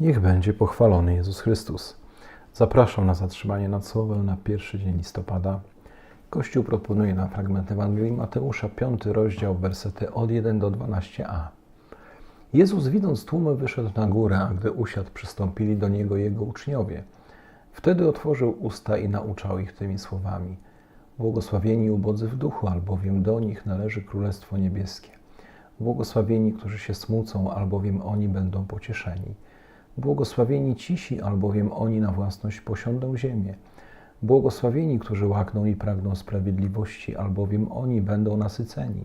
Niech będzie pochwalony Jezus Chrystus. Zapraszam na zatrzymanie nocowel na pierwszy dzień listopada. Kościół proponuje nam fragment Ewangelii Mateusza, 5 rozdział, wersety od 1 do 12a. Jezus, widząc tłumy, wyszedł na górę, a gdy usiadł, przystąpili do niego jego uczniowie. Wtedy otworzył usta i nauczał ich tymi słowami. Błogosławieni ubodzy w duchu, albowiem do nich należy Królestwo Niebieskie. Błogosławieni, którzy się smucą, albowiem oni będą pocieszeni. Błogosławieni cisi, albowiem oni na własność posiądą ziemię. Błogosławieni, którzy łakną i pragną sprawiedliwości, albowiem oni będą nasyceni.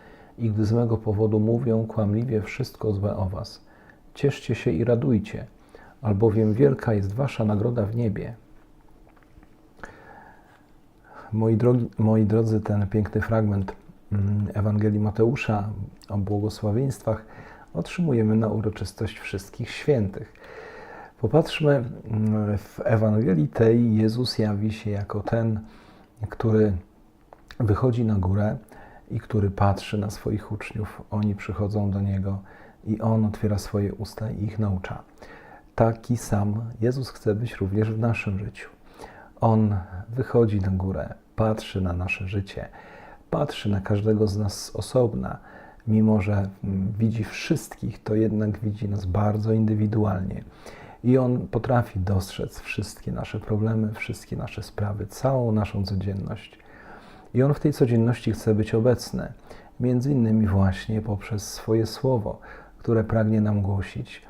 i gdy z mego powodu mówią kłamliwie wszystko złe o was. Cieszcie się i radujcie, albowiem wielka jest wasza nagroda w niebie. Moi, drogi, moi drodzy, ten piękny fragment mm, Ewangelii Mateusza o błogosławieństwach otrzymujemy na uroczystość wszystkich świętych. Popatrzmy, mm, w Ewangelii tej Jezus jawi się jako ten, który wychodzi na górę i który patrzy na swoich uczniów. Oni przychodzą do Niego i On otwiera swoje usta i ich naucza. Taki sam Jezus chce być również w naszym życiu. On wychodzi na górę, patrzy na nasze życie, patrzy na każdego z nas z osobna. Mimo, że mm, widzi wszystkich, to jednak widzi nas bardzo indywidualnie. I On potrafi dostrzec wszystkie nasze problemy, wszystkie nasze sprawy, całą naszą codzienność. I On w tej codzienności chce być obecny, między innymi właśnie poprzez swoje słowo, które pragnie nam głosić,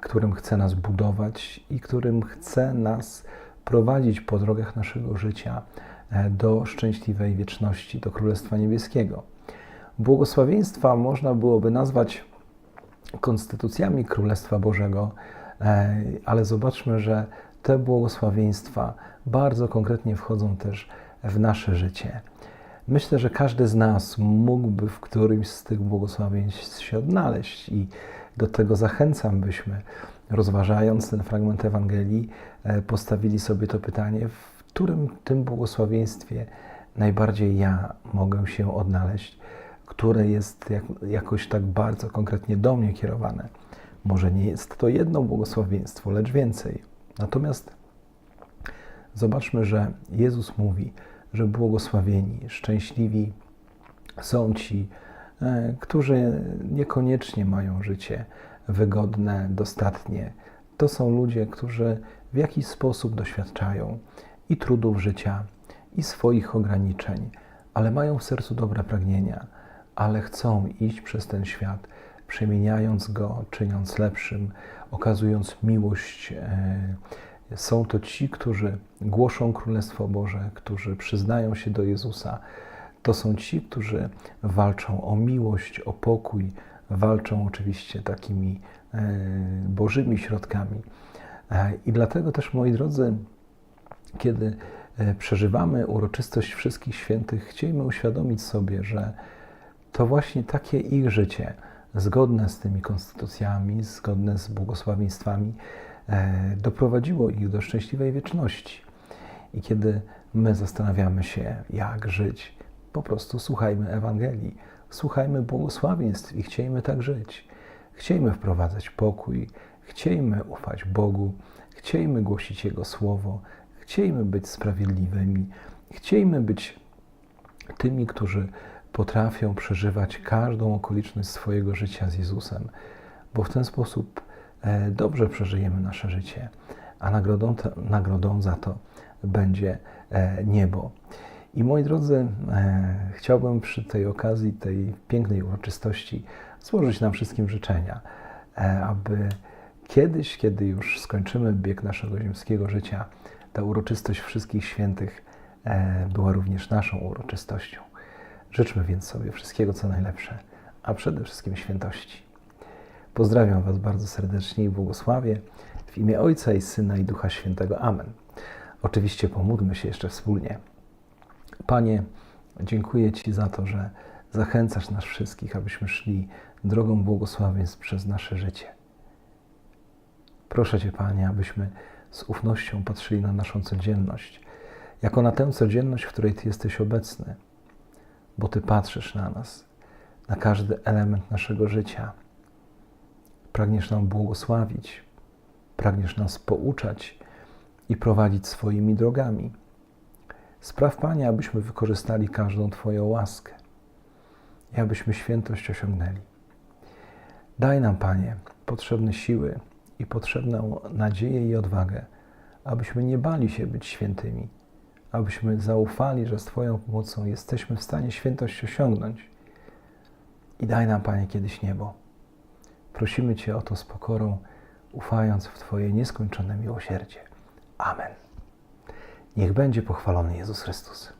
którym chce nas budować i którym chce nas prowadzić po drogach naszego życia e, do szczęśliwej wieczności, do Królestwa Niebieskiego. Błogosławieństwa można byłoby nazwać konstytucjami Królestwa Bożego, e, ale zobaczmy, że te błogosławieństwa bardzo konkretnie wchodzą też w nasze życie. Myślę, że każdy z nas mógłby w którymś z tych błogosławieństw się odnaleźć i do tego zachęcam, byśmy rozważając ten fragment Ewangelii, e, postawili sobie to pytanie, w którym tym błogosławieństwie najbardziej ja mogę się odnaleźć, które jest jak, jakoś tak bardzo konkretnie do mnie kierowane. Może nie jest to jedno błogosławieństwo, lecz więcej. Natomiast zobaczmy, że Jezus mówi, że błogosławieni, szczęśliwi są ci, e, którzy niekoniecznie mają życie wygodne, dostatnie. To są ludzie, którzy w jakiś sposób doświadczają i trudów życia, i swoich ograniczeń, ale mają w sercu dobre pragnienia, ale chcą iść przez ten świat, przemieniając go, czyniąc lepszym, okazując miłość. E, są to ci, którzy głoszą Królestwo Boże, którzy przyznają się do Jezusa. To są ci, którzy walczą o miłość, o pokój, walczą oczywiście takimi e, bożymi środkami. E, I dlatego też, moi drodzy, kiedy e, przeżywamy uroczystość wszystkich świętych, chcielibyśmy uświadomić sobie, że to właśnie takie ich życie, zgodne z tymi konstytucjami, zgodne z błogosławieństwami, doprowadziło ich do szczęśliwej wieczności. I kiedy my zastanawiamy się, jak żyć, po prostu słuchajmy Ewangelii Słuchajmy błogosławieństw i chciejmy tak żyć. Chciejmy wprowadzać pokój, chciejmy ufać Bogu, chciejmy głosić Jego Słowo, chciejmy być sprawiedliwymi, chciejmy być tymi, którzy potrafią przeżywać każdą okoliczność swojego życia z Jezusem, bo w ten sposób e, dobrze przeżyjemy nasze życie, a nagrodą, nagrodą za to będzie e, niebo. I moi drodzy, e, chciałbym przy tej okazji, tej pięknej uroczystości złożyć nam wszystkim życzenia, e, aby kiedyś, kiedy już skończymy bieg naszego ziemskiego życia, ta uroczystość wszystkich świętych e, była również naszą uroczystością. Życzmy więc sobie wszystkiego, co najlepsze, a przede wszystkim świętości. Pozdrawiam Was bardzo serdecznie i błogosławię w imię Ojca i Syna i Ducha Świętego. Amen. Oczywiście pomódlmy się jeszcze wspólnie. Panie, dziękuję Ci za to, że zachęcasz nas wszystkich, abyśmy szli drogą błogosławieństw przez nasze życie. Proszę Cię, Panie, abyśmy z ufnością patrzyli na naszą codzienność, jako na tę codzienność, w której Ty jesteś obecny, bo Ty patrzysz na nas, na każdy element naszego życia. Pragniesz nam błogosławić, pragniesz nas pouczać i prowadzić swoimi drogami. Spraw, Panie, abyśmy wykorzystali każdą Twoją łaskę i abyśmy świętość osiągnęli. Daj nam, Panie, potrzebne siły i potrzebną nadzieję i odwagę, abyśmy nie bali się być świętymi, abyśmy zaufali, że z Twoją pomocą jesteśmy w stanie świętość osiągnąć. I daj nam, Panie, kiedyś niebo. Prosimy Cię o to z pokorą, ufając w Twoje nieskończone miłosierdzie. Amen. Niech będzie pochwalony Jezus Chrystus.